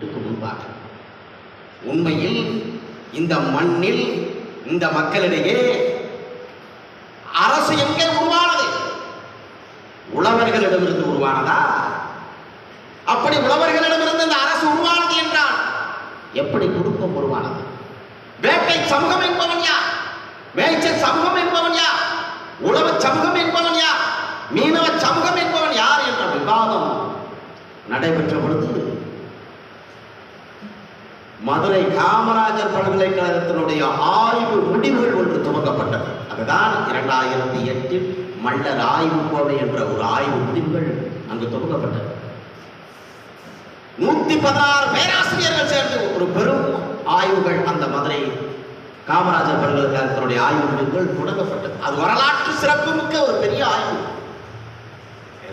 இதுக்கு முன்பாக உண்மையில் இந்த மண்ணில் இந்த மக்களிடையே அரசு எங்கே உருவானது? உழவர்களிடமிருந்து உருவானதா? அப்படி உழவர்களிடமிருந்து இந்த அரசு உருவானது என்றால் எப்படி குடும்பம் உருவானது? வேட்டை சமூகம் என்பவன் யார்? மேய்ச்சல் சமூகம் என்பவன் யார்? உழவ சமூகம் என்பவன் யார்? மீனவ சமூகம் என்பவன் யார் என்ற விவாதம் நடைபெற்ற பொழுது மதுரை காமராஜர் பல்கலைக்கழகத்தினுடைய ஆய்வு முடிவுகள் ஒன்று துவங்கப்பட்டது. அதுதான் இரண்டாயிரத்தி எட்டில் மல்லர் ஆய்வு கோவை என்ற ஒரு ஆய்வு முடிவுகள் அங்கு துவங்கப்பட்டது. நூத்தி பதினாறு பேராசிரியர்கள் சேர்ந்து ஒரு பெரும் ஆய்வுகள் அந்த மதுரை காமராஜர் பல்கலைக்கழகத்தினுடைய ஆய்வு முடிவுகள் தொடங்கப்பட்டது. அது வரலாற்று சிறப்புமிக்க ஒரு பெரிய ஆய்வு.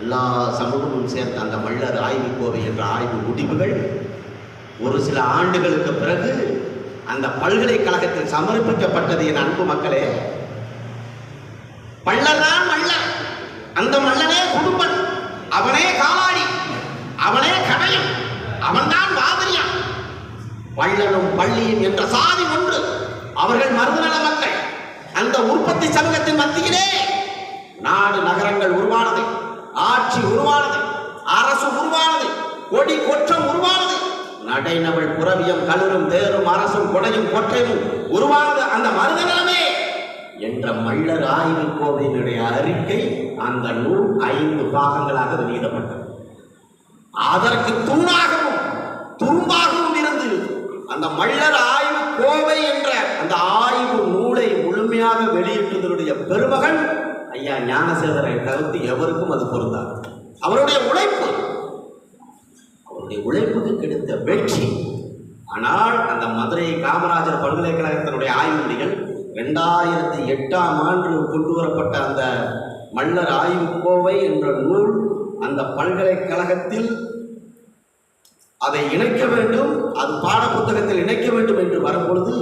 எல்லா சமூகமும் சேர்ந்த அந்த மல்லர் ஆய்வு கோவை என்ற ஆய்வு முடிவுகள் ஒரு சில ஆண்டுகளுக்கு பிறகு அந்த பல்கலைக்கழகத்தில் சமர்ப்பிக்கப்பட்டது என் அன்பு மக்களே. பள்ளர்தான் மல்லர் அந்த மல்லனே குடும்பன். அவனே காலாடி. அவனே கடையும் அவன்தான் வாதிரியான். பள்ளனும் பள்ளியும் என்ற சாதி ஒன்று. அவர்கள் மருதநல மக்கள். அந்த உற்பத்தி சமூகத்தின் மத்தியிலே நாடு நகரங்கள் உருவானது. ஆட்சி உருவானது. அரசு உருவானது. கொடி கொடி நடைநவள் புறவியம் கழுரும் தேரும் அரசும் கொடையும் கொற்றையும் உருவானது அந்த மருதனாமே என்ற மல்லர் ஆய்வு கோவையினுடைய அறிக்கை அந்த நூல் ஐந்து பாகங்களாக வெளியிடப்பட்டது. அதற்கு தூணாகவும் துரும்பாகவும் இருந்து அந்த மல்லர் ஆய்வு கோவை என்ற அந்த ஆய்வு நூலை முழுமையாக வெளியிட்டதனுடைய பெருமகன் ஐயா ஞானசேகரை கருத்து எவருக்கும் அது பொருந்தார் அவருடைய உழைப்பு உன்னுடைய உழைப்புக்கு கிடைத்த வெற்றி. ஆனால் அந்த மதுரை காமராஜர் பல்கலைக்கழகத்தினுடைய ஆய்வுகள் ரெண்டாயிரத்தி எட்டாம் ஆண்டு கொண்டு வரப்பட்ட அந்த மல்லர் ஆய்வு கோவை என்ற நூல் அந்த பல்கலைக்கழகத்தில் அதை இணைக்க வேண்டும் அது பாட புத்தகத்தில் இணைக்க வேண்டும் என்று வரும்பொழுது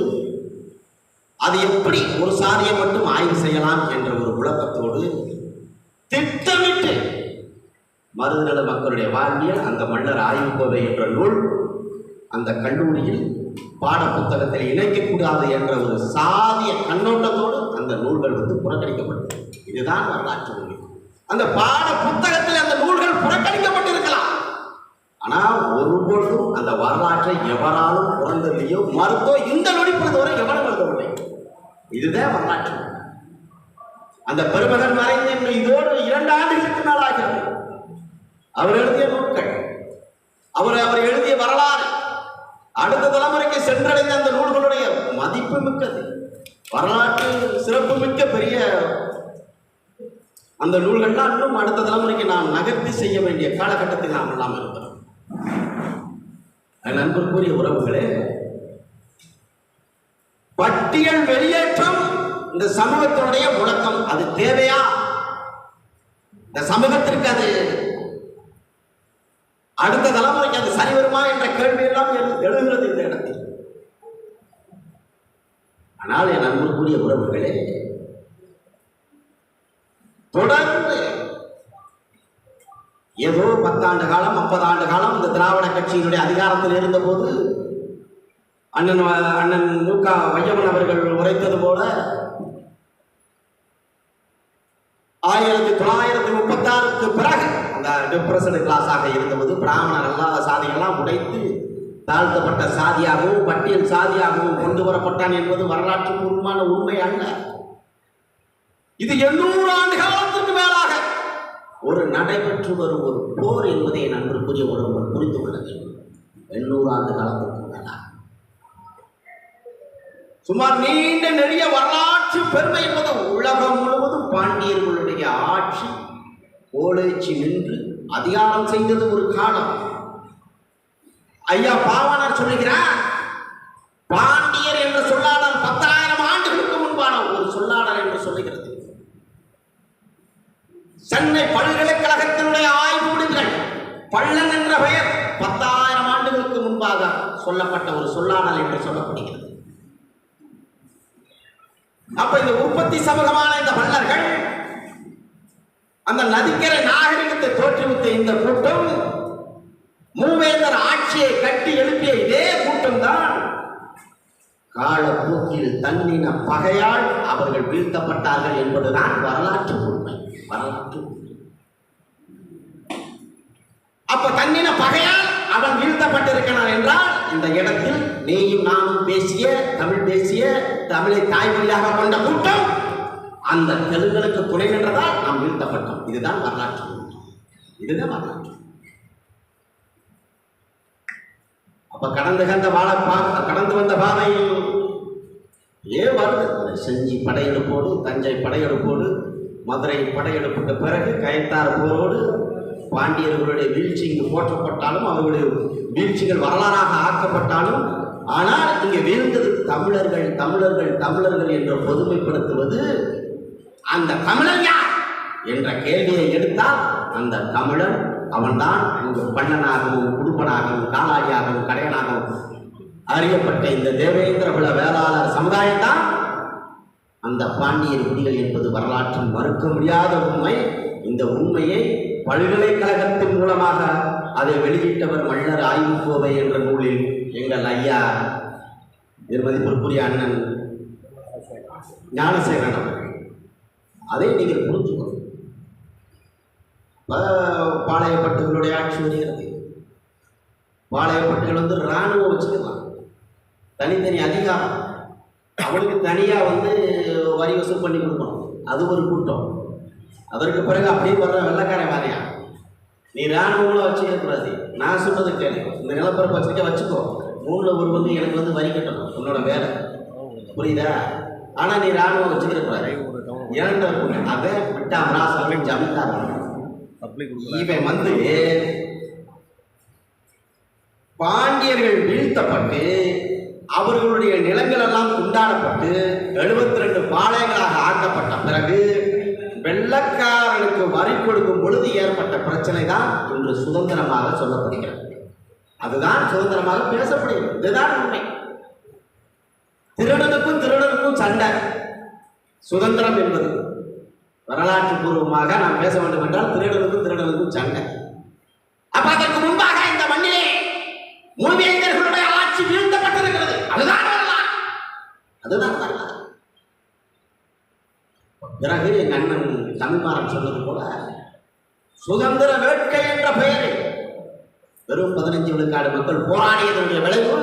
அது எப்படி ஒரு சாதியை மட்டும் ஆய்வு செய்யலாம் என்ற ஒரு விளக்கத்தோடு திட்டமிட்டு மருதநல மக்களுடைய வாழ்வியல் அந்த மன்னர் ஆய்வு கோவை என்ற நூல் அந்த கல்லூரியில் பாட புத்தகத்தில் இணைக்கக்கூடாது என்ற ஒரு சாதிய கண்ணோட்டத்தோடு அந்த நூல்கள் வந்து புறக்கணிக்கப்பட்டது. இதுதான் வரலாற்று உண்மை அந்த பாட புத்தகத்தில் அந்த நூல்கள் புறக்கணிக்கப்பட்டிருக்கலாம். ஆனால் ஒருபொழுதும் அந்த வரலாற்றை எவராலும் பிறந்ததையோ மறுத்தோ இந்த நொடிப்பொழுது வரை எவரும் எழுதவில்லை இதுதான் வரலாற்று அந்த பெருமகன் மறைந்து இன்னும் இதோடு இரண்டு ஆண்டுகளுக்கு மேல் அவர் எழுதிய நூல்கள். அவர் அவர் எழுதிய வரலாறு. அடுத்த தலைமுறைக்கு சென்றடைந்த அந்த நூல்களுடைய மதிப்பு மிக்கது. வரலாற்று சிறப்பு மிக்க பெரிய அந்த நூல்கள்லாம் இன்னும் அடுத்த தலைமுறைக்கு நாம் நகர்த்தி செய்ய வேண்டிய காலகட்டத்தில் நாம் எல்லாம் இருக்கிறோம். நண்பருக்குரிய உறவுகளே பட்டியல் வெளியேற்றம் இந்த சமூகத்தினுடைய முழக்கம். அது தேவையா? இந்த சமூகத்திற்கு அது அடுத்த தலைமுறைக்கு அது சரி வருமா என்ற கேள்வி எல்லாம் எழுகிறது இந்த இடத்தில். ஆனால் என் அன்புக்குரிய உறவுகளே தொடர்ந்து ஏதோ பத்தாண்டு காலம் ஐம்பது ஆண்டு காலம் இந்த திராவிட கட்சியினுடைய அதிகாரத்தில் இருந்தபோது அண்ணன் அண்ணன் மு க அவர்கள் உரைத்தது போல ஆயிரத்தி தொள்ளாயிரத்தி முப்பத்தாறுக்கு பிறகு டிப்ரெஷன் கிளாஸாக இருந்தபோது பிராமணர் எல்லா சாதிகள்லாம் உடைத்து தாழ்த்தப்பட்ட சாதியாகவும் பட்டியல் சாதியாகவும் கொண்டு வரப்பட்டான் என்பது வரலாற்று பூர்வமான உண்மை அல்ல. இது எண்ணூறு ஆண்டு காலத்துக்கு மேலாக ஒரு நடைபெற்று வரும் ஒரு போர் என்பதை என் ஒருவர் புரிந்து கொள்ள வேண்டும். எண்ணூறு ஆண்டு காலத்துக்கு மேலாக. சுமார் நீண்ட நெடிய வரலாற்று பெருமை என்பது உலகம் முழுவதும் பாண்டியர்களுடைய ஆட்சி கோலேச்சி நின்று அதிகாரம் செய்தது ஒரு காலம். ஐயா பாவாணர் சொல்லுகிறார் பாண்டியர் என்ற சொல்லாடல் பத்தாயிரம் ஆண்டுகளுக்கு முன்பான ஒரு சொல்லாடல் என்று சொல்லுகிறது. சென்னை பல்கலைக்கழகத்தினுடைய ஆய்வு முடிவுகள் பள்ளன் என்ற பெயர் பத்தாயிரம் ஆண்டுகளுக்கு முன்பாக சொல்லப்பட்ட ஒரு சொல்லாடல் என்று சொல்லப்படுகிறது. அப்ப இந்த உற்பத்தி சமூகமான இந்த பல்லர்கள் அந்த நதிக்கரை நாகரிகத்தை தோற்றுவித்த இந்த கூட்டம் மூவேந்தர் ஆட்சியை கட்டி எழுப்பிய இதே கூட்டம்தான் காலப்போக்கில் தன்னின பகையால் அவர்கள் வீழ்த்தப்பட்டார்கள் என்பதுதான் வரலாற்று உண்மை வரலாற்று அப்ப தன்னின பகையால் அவன் வீழ்த்தப்பட்டிருக்கிறான் என்றால் இந்த இடத்தில் நீயும் நானும் பேசிய தமிழ் பேசிய தமிழை தாய்மொழியாக கொண்ட கூட்டம் அந்த தெலுங்கனுக்கு துணை நின்றதால் நாம் வீழ்த்தப்பட்டோம். இதுதான் வரலாற்று இதுதான் வரலாற்று அப்ப கடந்து கந்த வாழ பா- கடந்து வந்த பாதையில் ஏன் வருது? செஞ்சி படையெடுப்போடு தஞ்சை படையெடுப்போடு மதுரை படையெடுப்புக்கு பிறகு கயத்தார் போரோடு பாண்டியர்களுடைய வீழ்ச்சி இங்கு போற்றப்பட்டாலும் அவர்களுடைய வீழ்ச்சிகள் வரலாறாக ஆக்கப்பட்டாலும் ஆனால் இங்கே வீழ்ந்தது தமிழர்கள் தமிழர்கள் தமிழர்கள் என்று பொதுமைப்படுத்துவது அந்த தமிழன் யார் என்ற கேள்வியை எடுத்தால் அந்த தமிழன் அவன்தான் இங்கு பண்ணனாகவும் குடும்பனாகவும் காலாளியாகவும் கடையனாகவும் அறியப்பட்ட இந்த தேவேந்திர குல வேளாளர் சமுதாயம்தான் அந்த பாண்டியர் குடிகள் என்பது வரலாற்றில் மறுக்க முடியாத உண்மை. இந்த உண்மையை பல்கலைக்கழகத்தின் மூலமாக அதை வெளியிட்டவர் மன்னர் கோவை என்ற நூலில் எங்கள் ஐயா திருமதி நிர்மதிப்பிற்குரிய அண்ணன் ஞானசேகரன் அவர்கள். அதை நீங்கள் புரிஞ்சுக்கணும். ப- பாளையப்பட்டுகளுடைய ஆட்சி வருகிறது. பாளையப்பட்டுகள் வந்து இராணுவம் வச்சுக்கலாம். தனித்தனி அதிகாரம். அவனுக்கு தனியாக வந்து வரி வசூல் பண்ணி கொடுக்கணும். அது ஒரு கூட்டம். அதற்கு பிறகு அப்படியே வர்ற வெள்ளக்காரன் வாரியா நீ இராணுவங்களும் வச்சுக்கக்கூடாது நான் சொல்றது கேளு. இந்த நிலப்பரப்பு வச்சுக்க வச்சுக்கோ. மூணில் ஒரு வந்து எனக்கு வந்து வரி கட்டணும். உன்னோட வேலை. புரியுதா? ஆனால் நீ இராணுவம் வச்சுக்கிற கூடாது இரண்டு இருக்கும் அதை விட்டா அமராசாமி ஜமீன்தார் இவன் வந்து பாண்டியர்கள் வீழ்த்தப்பட்டு அவர்களுடைய நிலங்கள் எல்லாம் துண்டாடப்பட்டு எழுபத்தி ரெண்டு பாளையங்களாக ஆக்கப்பட்ட பிறகு வெள்ளக்காரனுக்கு வரி கொடுக்கும் பொழுது ஏற்பட்ட பிரச்சனை தான் இன்று சுதந்திரமாக சொல்லப்படுகிறது. அதுதான் சுதந்திரமாக பேசப்படுகிறது. இதுதான் உண்மை. திருடனுக்கும் திருடனுக்கும் சண்டை. சுதந்திரம் என்பது வரலாற்று பூர்வமாக நாம் பேச வேண்டும் என்றால் திருடனுக்கும் திருடனுக்கும் சண்டை. அப்ப அதற்கு முன்பாக இந்த மண்ணிலே மூவேந்தர்களுடைய ஆட்சி வீழ்த்தப்பட்டிருக்கிறது. அதுதான் வரலாறு. அதுதான் வரலாறு. பிறகு என் அண்ணன் தமிழ்மாறன் சொன்னது போல சுதந்திர வேட்கை என்ற பெயரில் வெறும் பதினஞ்சு விழுக்காடு மக்கள் போராடியதனுடைய விளைவு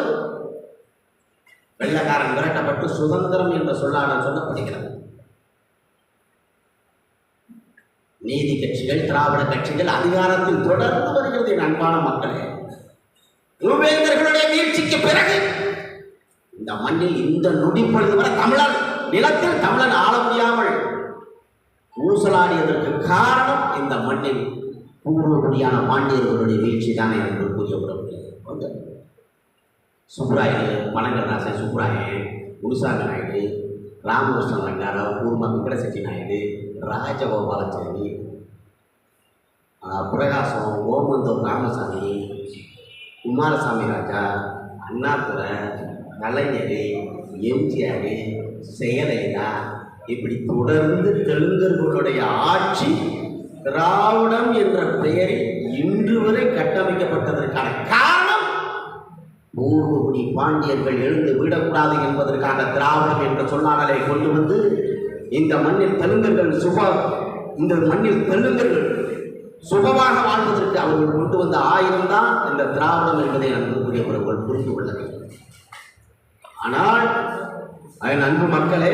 வெள்ளக்காரன் விரட்டப்பட்டு சுதந்திரம் என்ற சொல்லாடல் சொல்லப்படுகிறது. நீதி கட்சிகள் திராவிட கட்சிகள் அதிகாரத்தில் தொடர்ந்து வருகிறது என் அன்பான மக்களே. உபேந்தர்களுடைய வீழ்ச்சிக்கு பிறகு இந்த மண்ணில் இந்த நொடிப்பொழுது வரை தமிழன் நிலத்தில் தமிழன் ஆள முடியாமல் ஊசலாடியதற்கு காரணம் இந்த மண்ணில் பூர்வகுடியான பாண்டியர்களுடைய வீழ்ச்சி தானே என்று கூறிய உறவுகளே வந்து சுப்ராயன் பனங்கரதாசன் சுப்ராயன் முனுசாமி நாயுடு ராமகிருஷ்ணன் ரங்காராவ் பூர்மா வெங்கடசெட்டி நாயுடு ராஜகோபாலாச்சாரி பிரகாசம் ஓமந்தூர் ராமசாமி குமாரசாமி ராஜா அண்ணாதுரை கலைஞர் எம்ஜிஆர் செயலலிதா இப்படி தொடர்ந்து தெலுங்கர்களுடைய ஆட்சி திராவிடம் என்ற பெயரில் இன்று வரை கட்டமைக்கப்பட்டதற்கான காரணம் பூர்வகுடி பாண்டியர்கள் எழுந்து விடக்கூடாது என்பதற்காக திராவிடம் என்ற சொல்லாடலை கொண்டு வந்து இந்த மண்ணில் தெலுங்கர்கள் சுப இந்த மண்ணில் தெலுங்கர்கள் சுபமாக வாழ்வதற்கு அவர்கள் கொண்டு வந்த ஆயுதம் தான் இந்த திராவிடம் என்பதை அன்புக்குரியவர்கள் புரிந்து கொள்ள வேண்டும். ஆனால் அதன் அன்பு மக்களே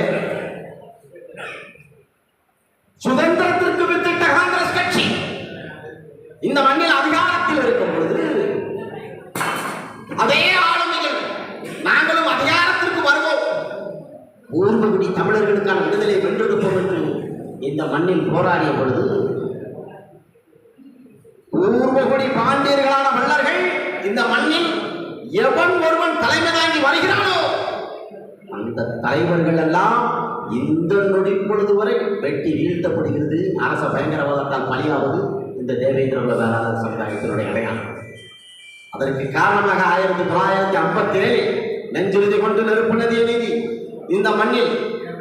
சுதந்திரத்திற்கு வித்திட்ட காங்கிரஸ் கட்சி இந்த மண்ணில் அதிகாரத்தில் இருக்கும் பொழுது அதே ஊர்வகுடி தமிழர்களுக்கான விடுதலை வென்றெடுப்போம் என்று இந்த மண்ணில் போராடிய பொழுது ஊர்வகுடி பாண்டியர்களான மன்னர்கள் இந்த மண்ணில் எவன் ஒருவன் தலைமை தாங்கி வருகிறானோ அந்த தலைவர்கள் எல்லாம் இந்த நொடி பொழுது வரை வெட்டி வீழ்த்தப்படுகிறது. அரச பயங்கரவாதத்தால் பலியாவது இந்த தேவேந்திர வேளாளர் சமுதாயத்தினுடைய அடையாளம் அதற்கு காரணமாக ஆயிரத்தி தொள்ளாயிரத்தி ஐம்பத்தி ஏழில் நெஞ்சுறுதி கொண்டு நெருப்பு நதிய நீதி இந்த மண்ணில்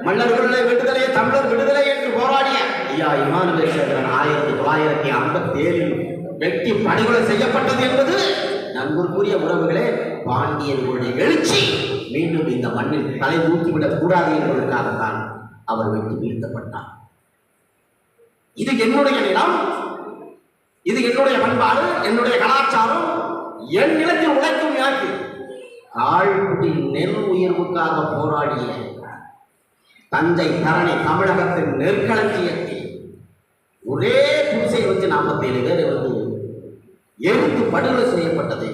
மன்னர்களுடைய விடுதலை தமிழர் விடுதலை என்று போராடிய ஐயா இமானுவேல் சேகரன் ஆயிரத்தி தொள்ளாயிரத்தி ஐம்பத்தி ஏழில் வெட்டி படுகொலை செய்யப்பட்டது என்பது என் உறவுகளே பாண்டியர்களுடைய எழுச்சி மீண்டும் இந்த மண்ணில் தலை தூக்கிவிடக் கூடாது என்பதற்காகத்தான் அவர் வெட்டி வீழ்த்தப்பட்டார். இது என்னுடைய நிலம் இது என்னுடைய பண்பாடு என்னுடைய கலாச்சாரம் என் நிலத்தில் உழைக்கும் எனக்கு ஆழ்குடி நெல் உயர்வுக்காக போராடிய தஞ்சை தரணி தமிழகத்தின் நெற்களஞ்சியத்தில் ஒரே குடிசை வச்சு நாற்பத்தேழு பேர் வந்து எழுத்து படுகொலை செய்யப்பட்டது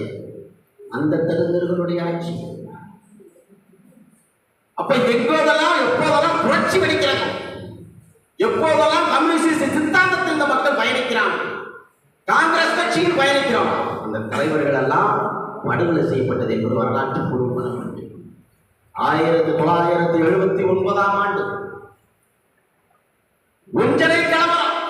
அந்த தெலுங்கர்களுடைய ஆட்சி. அப்ப எங்கோதெல்லாம் எப்போதெல்லாம் புரட்சி வெடிக்கிறாங்க எப்போதெல்லாம் கம்யூனிஸ்ட் சித்தாந்தத்தில் இந்த மக்கள் பயணிக்கிறான் காங்கிரஸ் கட்சியில் பயணிக்கிறோம். அந்த தலைவர்கள் எல்லாம் படுகொலை செய்யப்பட்டது என்பது வரலாற்று பூர்வமான ஒன்று ஆயிரத்தி தொள்ளாயிரத்தி எழுபத்தி ஒன்பதாம் ஆண்டு ஒன்றரை கலவரம்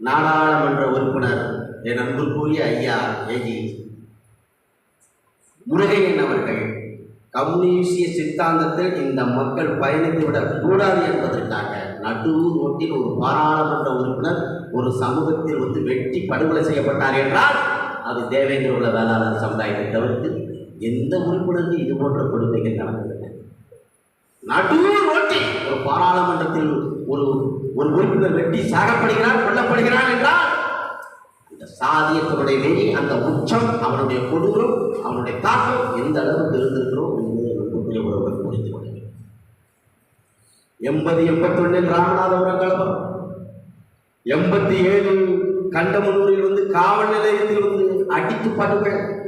நாடாளுமன்ற உறுப்பினர் என் அன்புக்குரிய ஐயா ஏஜி முருகையன் அவர்கள் கம்யூனிஸ்டிய சித்தாந்தத்தில் இந்த மக்கள் பயணித்து விடக் கூடாது என்பதற்காக நடுவூர் ரோட்டில் ஒரு பாராளுமன்ற உறுப்பினர் ஒரு சமூகத்தில் வந்து வெட்டி படுகொலை செய்யப்பட்டார் என்றால் அது தேவேந்திர உள்ள வேளாளர் சமுதாயத்தை தவிர்த்து எந்த உறுப்பினருக்கு இது போன்ற கொடுமைகள் நடந்ததில்லை ஒரு பாராளுமன்றத்தில் ஒரு ஒரு உறுப்பினர் வெட்டி சாகப்படுகிறார் கொல்லப்படுகிறார் என்றால் அந்த சாதியத்தினுடைய வெளி அந்த உச்சம் அவனுடைய கொடூரம் அவனுடைய தாக்கம் எந்த அளவுக்கு இருந்திருக்கிறோம் என்று நம்முடைய உறவுகள் புரிந்து கொள்ள எண்பது எண்பத்தொன்னில் ராமநாதபுரம் கலப்பம். எண்பத்தி ஏழு கண்டமனூரில் வந்து காவல் நிலையத்தில் வந்து அடித்து படுகொலை.